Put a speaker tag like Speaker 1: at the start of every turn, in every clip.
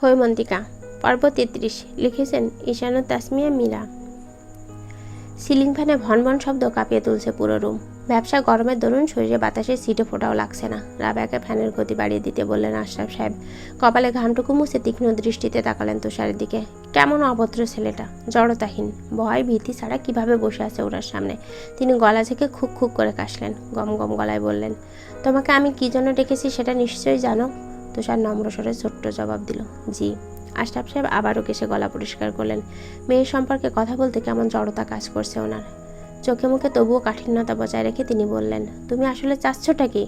Speaker 1: হৈমন্তিকা পর্ব তেত্রিশ লিখেছেন ঈশানু তাসমিয়া মীরা। সিলিং ফ্যানে ভনভন শব্দ কাঁপিয়ে তুলছে পুরো রুম। ব্যবসা গরমের দরুন শরীরে বাতাসে সিটে ফোটাও লাগছে না। রাবেয়াকে ফ্যানের গতি বাড়িয়ে দিতে বললেন আশরাফ সাহেব। কপালে ঘামটুকু মুছে তীক্ষ্ণ দৃষ্টিতে তাকালেন তুষারের দিকে। কেমন অভদ্র ছেলেটা, জড়তাহীন, ভয় ভীতি ছাড়া কীভাবে বসে আছে ওনার সামনে? তিনি গলা থেকে খুক খুক করে কাশলেন, গম গম গলায় বললেন, তোমাকে আমি কি জন্য ডেকেছি সেটা নিশ্চয়ই জানো? তুষার নম্র স্বরে ছোট্ট জবাব দিল, জি। আশরাফ সাহেব আবারও কেসে গলা পরিষ্কার করলেন, মেয়ের সম্পর্কে কথা বলতে কেমন জড়তা কাজ করছে ওনার? চোখে মুখে তবুও কাঠিন্যতা বজায় রেখে তিনি বললেন, তুমি আসলে চাচ্ছটা কি?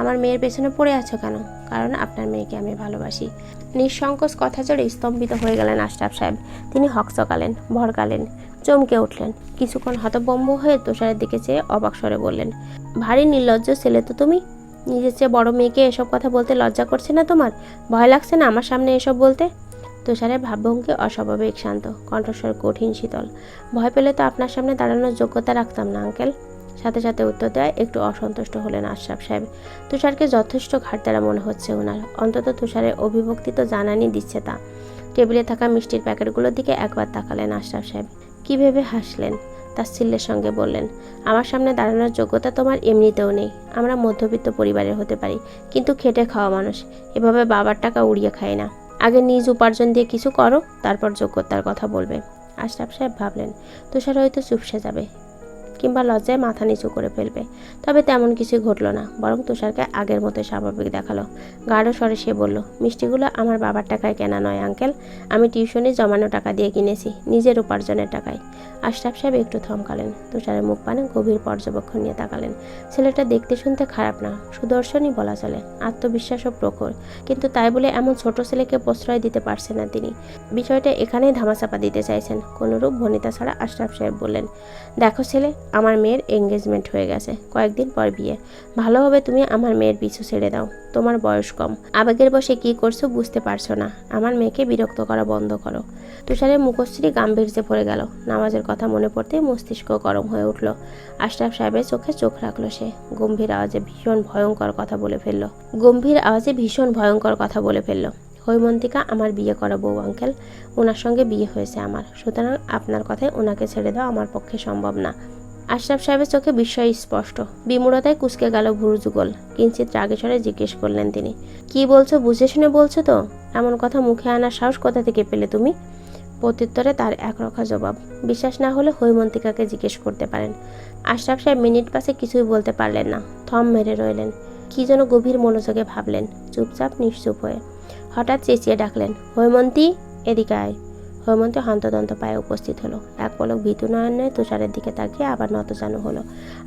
Speaker 1: আমার মেয়ের পেছনে পড়ে আছো কেন? কারণ আপনার মেয়েকে আমি ভালোবাসি। নিঃসংকোচ কথা জোরে স্তম্ভিত হয়ে গেলেন আশরাফ সাহেব। তিনি হকচকালেন, ভরকালেন, চমকে উঠলেন। কিছুক্ষণ হতবম্ব হয়ে তুষারের দিকে চেয়ে অবাক স্বরে বললেন, ভারী নির্লজ্জ ছেলে তো তুমি? নিজের চেয়ে বড় মেয়েকে এসব কথা বলতে লজ্জা করছে না তোমার? ভয় লাগছে না আমার সামনে এসব বলতে? তুষারের ভাবভঙ্গি অস্বাভাবিক, শান্ত, কণ্ঠস্বর কঠিন, শীতল। ভয় পেলে তো আপনার সামনে দাঁড়ানোর যোগ্যতা রাখতাম না, আঙ্কেল। সাথে সাথে উত্তর দেয় একটু অসন্তুষ্ট হলেন আশরাফ সাহেব। তুষারকে যথেষ্ট ঘাটতারা মনে হচ্ছে ওনার। অন্তত তুষারের অভিভক্তি তো জানানি দিচ্ছে তা। টেবিলে থাকা মিষ্টির প্যাকেটগুলোর দিকে একবার তাকালেন আশরাফ সাহেব। কী ভেবে হাসলেন? তাচ্ছিল্যের সঙ্গে বললেন, আমার সামনে দাঁড়ানোর যোগ্যতা তোমার এমনিতেও নেই। আমরা মধ্যবিত্ত পরিবারের হতে পারি, কিন্তু খেটে খাওয়া মানুষ। এভাবে বাবার টাকা উড়িয়ে খায় না। আগে নিজ উপার্জন দিয়ে কিছু করো, তারপর যোগ্যতার কথা বলবে। আশরাফ সাহেব ভাবলেন, তুষার হয়তো চুপসে যাবে। কিংবা লজ্জায় মাথা নিচু করে ফেলবে। তবে তেমন কিছুই ঘটলো না, বরং তুষারকে আগের মতো স্বাভাবিক দেখাল। গাঢ় স্বরে সে বলল, মিষ্টিগুলো আমার বাবার টাকায় কেনা নয়, আঙ্কেল। আমি টিউশনে জমানো টাকা দিয়ে কিনেছি, নিজের উপার্জনের টাকায়। আশরাফ সাহেব একটু থমকালেন। তুষারের মুখ পানে গভীর পর্যবেক্ষণ নিয়ে তাকালেন। ছেলেটা দেখতে শুনতে খারাপ না, সুদর্শনই বলা চলে আত্মবিশ্বাস ও প্রখর। কিন্তু তাই বলে এমন ছোট ছেলেকে প্রশ্রয় দিতে পারছে না তিনি। বিষয়টা এখানেই ধামাচাপা দিতে চাইছেন, কোনোরূপ ভনিতা ছাড়া আশরাফ সাহেব বললেন, দেখো ছেলে আমার মেয়ের এঙ্গেজমেন্ট হয়ে গেছে, কয়েকদিন পর বিয়ে। ভালোভাবে তুমি আমার মেয়ের পিছু ছেড়ে দাও, তোমার বয়স কম। আবেগের বসে কি করছ বুঝতে পারছ না, আমার মেয়েকে বিরক্ত করা বন্ধ করো। তুষারের মুখশ্রী গাম্ভীর্যে পড়ে গেল, নামাজের কথা মনে পড়তে মস্তিষ্ক গরম হয়ে উঠল। আশরাফ সাহেবের চোখে চোখ রাখল সে, গম্ভীর আওয়াজে ভীষণ ভয়ঙ্কর কথা বলে ফেলল। গম্ভীর আওয়াজে ভীষণ ভয়ঙ্কর কথা বলে ফেলল। হৈমন্তিকা, আমার বিয়ে করা বউ আঙ্কেল, ওনার সঙ্গে বিয়ে হয়েছে আমার, সুতরাং আপনার কথায় ওনাকে ছেড়ে দেওয়া আমার পক্ষে সম্ভব না। আশরাফ সাহেবের চোখে বিস্ময় স্পষ্ট। বিমূঢ়তায় কুচকে গেল ভুরুযুগল কিঞ্চিত রাগে স্বরে জিজ্ঞেস করলেন তিনি, কি বলছো, বুঝে শুনে বলছো তো? এমন কথা মুখে আনার সাহস কোথা থেকে পেলে তুমি? প্রত্যুত্তরে তার একরক্ষা জবাব। বিশ্বাস না হলে হৈমন্তিকাকে জিজ্ঞেস করতে পারেন। আশরাফ সাহেব মিনিট পাশে কিছুই বলতে পারলেন না। থম মেরে রইলেন। কি যেন গভীর মনোযোগে ভাবলেন, চুপচাপ নিশ্চুপ হয়ে। হঠাৎ চেঁচিয়ে ডাকলেন, হৈমন্তী, এদিকে আয়। হৈমন্তী হন্তদন্ত পায়ে উপস্থিত হলো। এক পলক ভীতু নয়নে তুষারের দিকে তাকিয়ে আবার নত নতজানু হলো।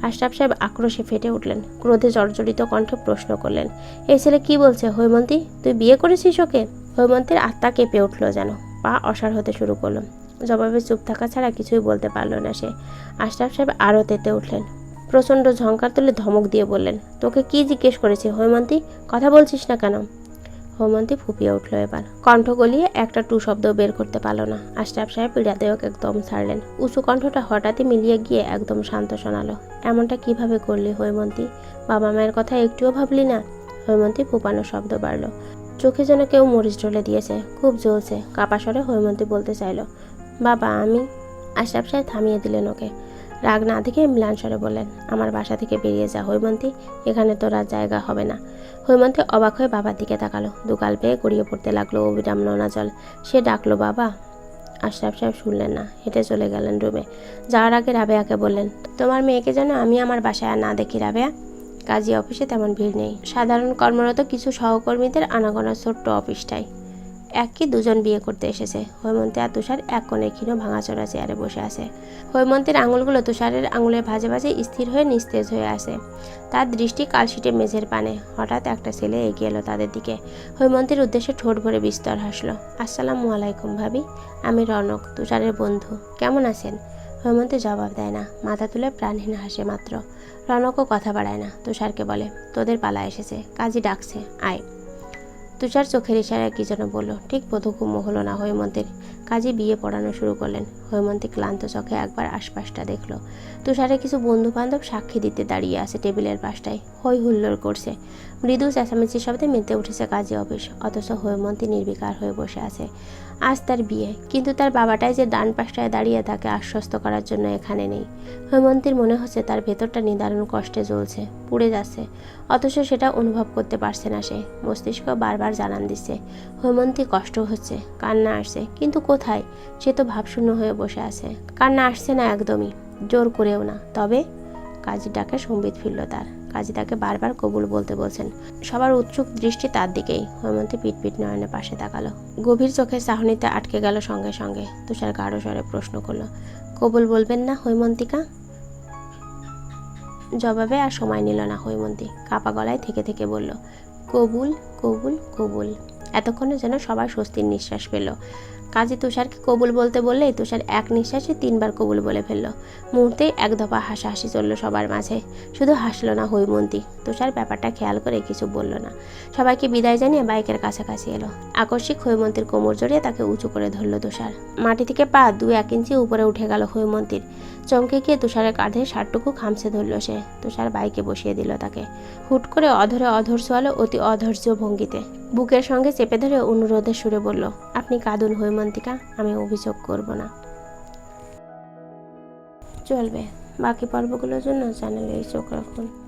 Speaker 1: আশরাফ সাহেব আক্রোশে ফেটে উঠলেন, ক্রোধে জর্জরিত কণ্ঠে প্রশ্ন করলেন এই ছেলে কি বলছে হৈমন্তী? তুই বিয়ে করেছিস ওকে? হৈমন্তীর আত্মা কেঁপে উঠল যেন, পা অসার হতে শুরু করল। জবাবে চুপ থাকা ছাড়া কিছুই বলতে পারল না সে। আশরাফ সাহেব আরও তেতে উঠলেন, প্রচণ্ড ঝঙ্কার তুলে ধমক দিয়ে বললেন, তোকে কি জিজ্ঞেস করেছি হৈমন্তী? কথা বলছিস না কেন? হৈমন্তী ফুপিয়ে উঠল এবার। কণ্ঠ গলিয়ে একটা টু শব্দ বের করতে পারল না। আশরাফ সাহেব পীড়াদায়ক একদম ছাড়লেন। উঁচু কণ্ঠটা হঠাৎই মিলিয়ে গিয়ে একদম শান্ত শোনালো। এমনটা কীভাবে করলি হৈমন্তী? বাবা মায়ের কথা একটুও ভাবলি না? হৈমন্তী ফুপানো শব্দ বাড়লো। চোখে যেন কেউ মরিচ ঢলে দিয়েছে। খুব জ্বলছে। কাপা স্বরে হৈমন্তী বলতে চাইলো, বাবা, আমি আশরাফ সাহেব থামিয়ে দিলেন ওকে। রাগ না দেখে ম্লান স্বরে বললেন, আমার বাসা থেকে বেরিয়ে যা হৈমন্তী, এখানে তোর আর জায়গা হবে না। হৈমন্তী অবাক হয়ে বাবার দিকে তাকালো দুকাল পেয়ে গড়িয়ে পড়তে লাগল অবিরাম নোনা জল সে ডাকলো, বাবা। আশরাফ সাহেব শুনলেন না, হেঁটে চলে গেলেন রুমে। যাওয়ার আগে রাবেয়াকে বললেন, তোমার মেয়েকে যেন আমি আমার বাসায় আর না দেখি রাবেয়া। কাজী অফিসে তেমন ভিড় নেই। সাধারণ কর্মরত কিছু সহকর্মীদের আনাগোনা ছোট্ট অফিসটাই। এক কি দুজন বিয়ে করতে এসেছে। হৈমন্তী আর তুষার এক কোণে ক্ষীণ ভাঙাচোরা চেয়ারে বসে আছে। হৈমন্তীর আঙুলগুলো তুষারের আঙুলে ভাজে ভাজে স্থির হয়ে নিস্তেজ হয়ে আসে তার দৃষ্টি কালশিটে মেঝের পানে। হঠাৎ একটা ছেলে এগিয়ে এলো তাদের দিকে। হৈমন্তীর উদ্দেশ্যে ঠোঁট ভরে বিস্তর হাসলো। আসসালামু আলাইকুম ভাবি, আমি রনক, তুষারের বন্ধু। কেমন আছেন? হৈমন্তী জবাব দেয় না। মাথা তুলে প্রাণহীন হাসে মাত্র। রনকও কথা বাড়ায় না। তুষারকে বলে, তোদের পালা এসেছে। কাজী ডাকছে। আয়। তুষার চোখের ইশারায় কি যেন বলল ঠিক বোধগম্য হলো না হৈমন্তের কাজে বিয়ে পড়ানো শুরু করলেন। হৈমন্তী ক্লান্ত চোখে একবার আশপাশটা দেখল। তুষারে কিছু বন্ধু বান্ধব সাক্ষী দিতে দাঁড়িয়ে আছে টেবিলের পাশটায়। হই হুল্লোড় করছে। মৃদু চেঁচামেচি শব্দে মেতে উঠেছে কাজী অফিস। অথচ হৈমন্তী নির্বিকার হয়ে বসে আছে। আজ তার বিয়ে। কিন্তু তার বাবাটাই যে ডান পাশটায় দাঁড়িয়ে তাকে আশ্বস্ত করার জন্য এখানে নেই। হৈমন্তীর মনে হচ্ছে তার ভেতরটা নিদারুণ কষ্টে জ্বলছে, পুড়ে যাচ্ছে। অথচ সেটা অনুভব করতে পারছে না সে। মস্তিষ্ক বারবার জানান দিচ্ছে। হৈমন্তী কষ্ট হচ্ছে, কান্না আসছে। কিন্তু কোথায় সে তো ভাবশূন্য হয়ে বসে আছে। কান্না আসছে না একদমই। জোর করেও না। তবে কাজী ডাকে সম্বিত ফিরল তার। কাজী তাকে বারবার কবুল বলতে বলছেন। সবার উৎসুক দৃষ্টি তার দিকেই। হৈমন্তী পিটপিট নয়নের পাশে তাকালো। গভীর চোখের চাহনিতে আটকে গেল সঙ্গে সঙ্গে। তুষার গাঢ় স্বরে প্রশ্ন করল, কবুল বলবেন না হৈমন্তিকা? জবাবে আর সময় নিল না হৈমন্তী। কাপা গলায় থেকে থেকে বলল, কবুল কবুল কবুল। এতক্ষণে যেন সবাই স্বস্তির নিঃশ্বাস পেল কাজী তুষারকে কবুল বলতে বললেই তুষার এক নিঃশ্বাসে তিনবার কবুল বলে ফেলল। মুহূর্তেই এক দফা হাসাহাসি চলল সবার মাঝে। শুধু হাসলো না হৈমন্তী। তুষার ব্যাপারটা খেয়াল করে কিছু বলল না। সবাইকে বিদায় জানিয়ে বাইকের কাছাকাছি এলো। আকস্মিক হৈমন্তীর কোমর জড়িয়ে তাকে উঁচু করে ধরল তুষার। মাটি থেকে পা দু এক ইঞ্চি উপরে উঠে গেল হৈমন্তীর। চমকে গিয়ে তুষারের কাঁধে ষাটটুকু খামছে ধরল সে। তুষার বাইকে বসিয়ে দিল তাকে। হুট করে অধরে অধর সোয়ালো অতি অধৈর্য ভঙ্গিতে। বুকের সঙ্গে চেপে ধরে অনুরোধে সুরে বলল, আপনি কাঁদুন হৈমন্তিকা আমি অভিযোগ করব না। চলবে। বাকি পর্বগুলোর জন্য চ্যানেলে চোখ রাখুন।